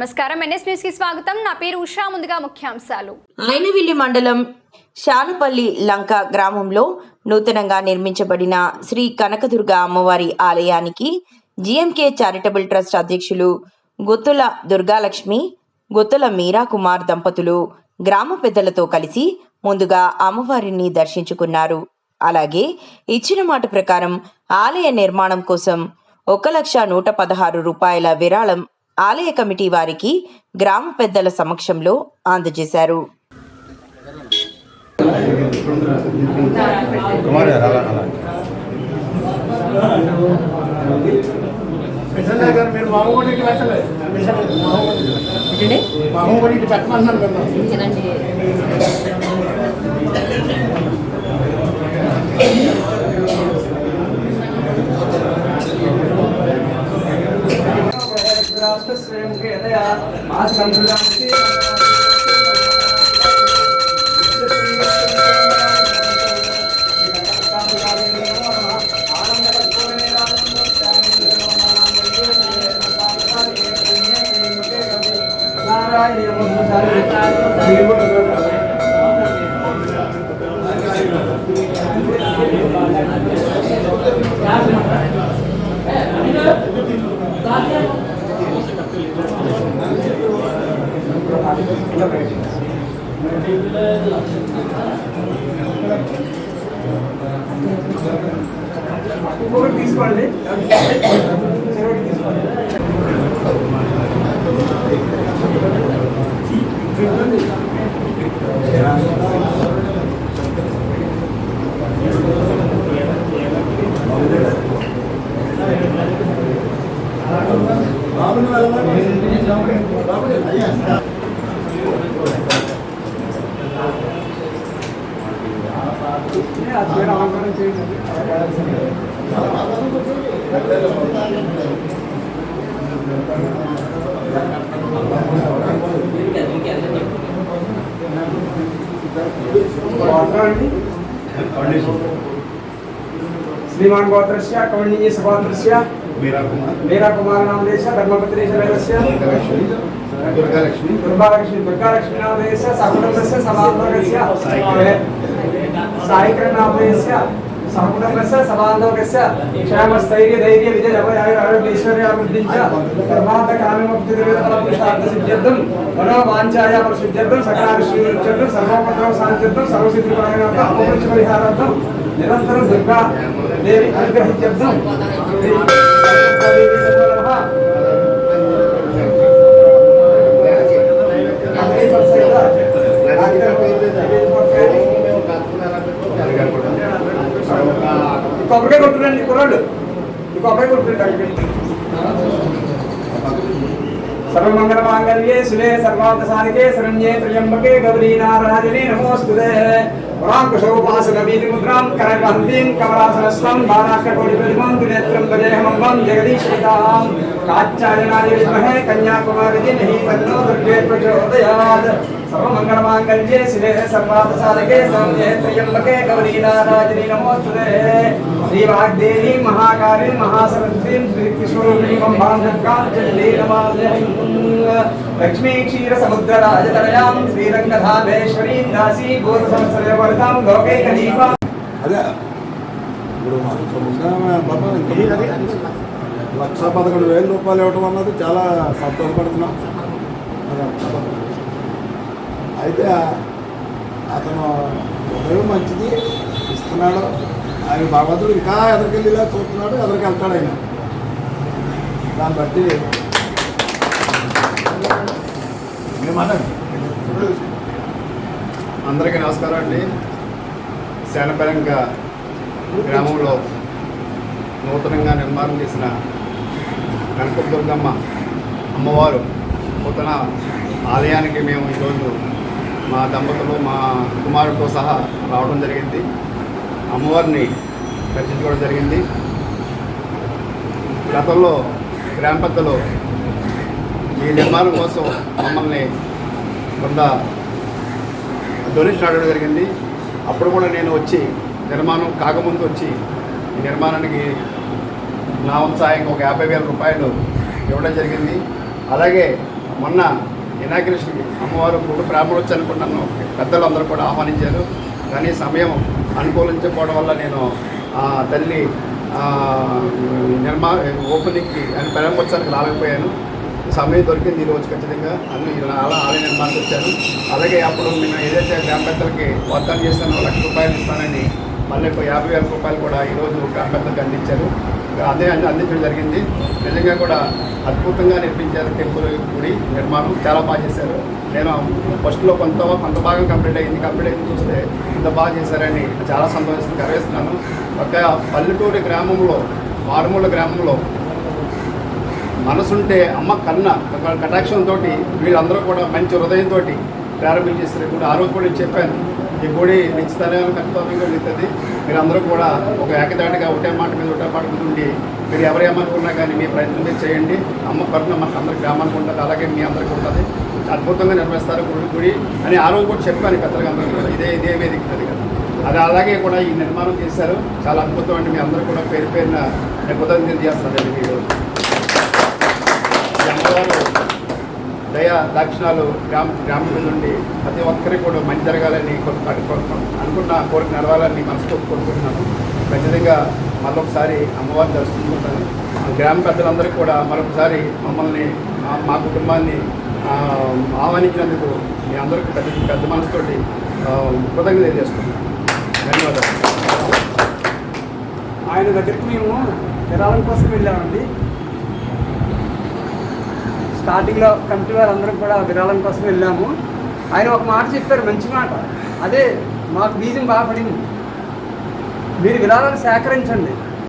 నమస్కారం. ఎన్ఎస్ న్యూస్కి స్వాగతం. నా పేరు ఉషా. ముందుగా ముఖ్యాంశాలు. అయినవిల్లి మండలం శానుపల్లి లంక గ్రామంలో నూతనంగా నిర్మించబడిన శ్రీ కనకదుర్గ అమ్మవారి ఆలయానికి జిఎంకే చారిటబుల్ ట్రస్ట్ అధ్యక్షులు గుత్తుల దుర్గాలక్ష్మి గుత్తుల మీరా కుమార్ దంపతులు గ్రామ పెద్దలతో కలిసి ముందుగా అమ్మవారిని దర్శించుకున్నారు. అలాగే ఇచ్చిన మాట ప్రకారం ఆలయ నిర్మాణం కోసం ఒక లక్ష నూట పదహారు రూపాయల విరాళం ఆలయ కమిటీ వారికి గ్రామ పెద్దల సమక్షంలో అందజేశారు. కుమార్ గారు అలా అలా మిషన్ తీసుకోండి చెరువుకి తీసుకోండి ఆ చీర అలంకరణ చేయండి గోత్రాన్ని శ్రీమాన్ గోత్రస్య కౌండిన్య సగోత్రస్య మీరా కుమార్ మేరా కుమార నామదేశ ధర్మపత్రేశ వేదస్య దుర్గాలక్ష్మి దుర్గాలక్ష్మి దుర్గాలక్ష్మి దుర్గాలక్ష్మి నామదేశ సకుటుంబస్య సమాంతోగస్య సాయికరణ నామదేశ సకుటుంబస్య సమాంతోగస్య క్షేమస్థైర్య ధైర్య విజయ ఆరోగ్యేశ్వర్యాభివృద్ధించ ధర్మార్థ కామ్యముక్తి దుర్గత సిద్ధ్యర్థం మనోవాంఛాయ పరిశుద్ధ్యర్థం సకలావిష్ణుత్యర్థం సర్వోపద్రవ శాంత్యర్థం సర్వసిద్ధిపరాయణార్థం అపమృత్యు పరిహారార్థం నిరంతరం దుర్గా దేవి అనుగ్రహిత్యర్థం ఈ కొబ్బరికాయ కొట్టురండి సర్వమంగళ మాంగళ్యే శివే సర్వార్థ సాధికే శరణ్యే త్రయంబకే గౌరీ నారాజనే నమోస్తుతే. పురాంకుశోపాసన వీధి ముద్రాం కరవహంతీం కమలాసనస్వం బాలాష్టకోటి ప్రతిమం త్రినేత్రం భజేహమంబం జగదీశ్వరితాం కాచ్చాయనాయ విద్మహే కన్యాకుమారి ధీమహి తన్నో దుర్గే ప్రచోదయాత్ సర్వమంగళ మాంగళ్యే శివే సర్వార్థ సాధికే శరణ్యే త్రయంబకే గౌరీ నారాయణే నమోస్తుతే లక్ష్మీ క్షీర సముద్ర రాజతనయాం శ్రీరంగధామేశ్వరీం దాసీ భూత సంవత్సరవర్తాం లోకే కదీపా అదే. ఇప్పుడు మాకు ముస్లిం బాబా ఇంకా లక్ష పదకొండు వేల రూపాయలు ఇవ్వటం అన్నది చాలా సంతోషపడుతున్నాం. అదే. అయితే అతను ఉదయం మంచిది ఇస్తున్నాడు. ఆయన భగవంతుడు ఇంకా ఎదరికెళ్ళిలా చూస్తున్నాడు ఎదరికి వెళ్తాడు ఆయన. దాన్ని బట్టి అందరికీ నమస్కారం అండి. శానపరంగా గ్రామంలో నూతనంగా నిర్మాణం చేసిన కనకదుర్గమ్మ అమ్మవారు నూతన ఆలయానికి మేము ఈరోజు మా దంపతులు మా కుమారుడితో సహా రావడం జరిగింది. అమ్మవారిని దర్శించుకోవడం జరిగింది. గతంలో గ్రామ పెద్దలు ఈ నిర్మాణం కోసం మమ్మల్ని కొంత డొనేషన్ అడగడం జరిగింది. అప్పుడు కూడా నేను వచ్చి నిర్మాణం కాకముందు వచ్చి ఈ నిర్మాణానికి నా సాయంగా ఒక యాభై వేల రూపాయలు ఇవ్వడం జరిగింది. అలాగే మొన్న ఇనాగ్రేషన్కి అమ్మవారు కూడా బ్రాహ్మణోత్సవానికి నన్ను పెద్దలందరూ కూడా ఆహ్వానించారు. కానీ సమయం అనుకూలించకపోవడం వల్ల నేను తల్లి నిర్మా ఓపెనింగ్కి అని ప్రారంభోత్సవానికి రాలేకపోయాను. సమయం దొరికింది ఈరోజు ఖచ్చితంగా. అన్ని ఇలా అలా ఆలయ నిర్మాణానికి వచ్చాను అలాగే అప్పుడు నేను ఏదైతే గ్రామ పెద్దలకి వాగ్దానం చేశానో లక్ష రూపాయలు ఇస్తానని మళ్ళీ ఒక యాభై వేల రూపాయలు కూడా ఈరోజు గ్రామ పెద్దలకు అందించారు. అదే అన్ని అందించడం జరిగింది. నిజంగా కూడా అద్భుతంగా నిర్మించారు టెంపుల్ గుడి నిర్మాణం. చాలా బాగా చేశారు. నేను ఫస్ట్లో కొంత కొంత భాగం కంప్లీట్ అయింది. కంప్లీట్ అయింది చూస్తే ఇంత బాగా చేశారని చాలా సంతోషంగా గర్వేస్తున్నాను. ఒక పల్లెటూరి గ్రామంలో మారుమూల గ్రామంలో మనసుంటే అమ్మ కన్న ఒక కటాక్షంతో వీళ్ళందరూ కూడా మంచి హృదయంతో ప్రారంభించేస్తారు. ఇప్పుడు ఆ రోజు కూడా నేను చెప్పాను. ఈ గుడి నిశ్చితాలయం ఖచ్చితంగా వెళుతుంది మీరందరూ కూడా ఒక ఏకదాటిగా ఒకటే మాట మీద ఒకటే మాట మీద ఉండి మీరు ఎవరు ఏమనుకున్నా కానీ మీ ప్రయత్నం మీరు చేయండి. అమ్మ కరుణ మనకు అందరి గ్రామానికి ఉంటుంది. అలాగే మీ అందరికీ ఉంటుంది. అద్భుతంగా నిర్వహిస్తారు గుడి గుడి అని ఆ రోజు కూడా చెప్పాను పెద్దలుగా అందరికీ ఇదే ఇదే వేదిక అది కదా. అది అలాగే కూడా ఈ నిర్మాణం చేశారు. చాలా అద్భుతం అండి. మీ అందరూ కూడా పేరు పేరున నేను కృతజ్ఞతలు చేస్తానండి మీరు ఈ దయా దయ దాక్షిణాలు గ్రామ గ్రామం నుండి ప్రతి ఒక్కరికి కూడా మంచి జరగాలని కొ- కొ- అనుకున్న కోరిక నడవాలని మనసుతో కోరుకుంటున్నాను. ఖచ్చితంగా మరొకసారి అమ్మవారిని దర్శించుకుంటాను గ్రామ పెద్దలందరికీ కూడా మరొకసారి మమ్మల్ని మా- మా కుటుంబాన్ని ఆహ్వానించినందుకు మీ అందరికీ పెద్ద పెద్ద మనసుతోటి కృతజ్ఞత తెలియజేసుకుంటున్నాను ధన్యవాదాలు. ఆయన దగ్గరికి మేము విరాళం కోసం వెళ్ళామండి. స్టార్టింగ్లో కమిటీ వారు అందరం కూడా విరాళం కోసం వెళ్ళాము. ఆయన ఒక మాట చెప్పారు మంచి మాట. అదే మాకు బీజం బాగా పడింది. మీరు విరాళాలు సేకరించండి.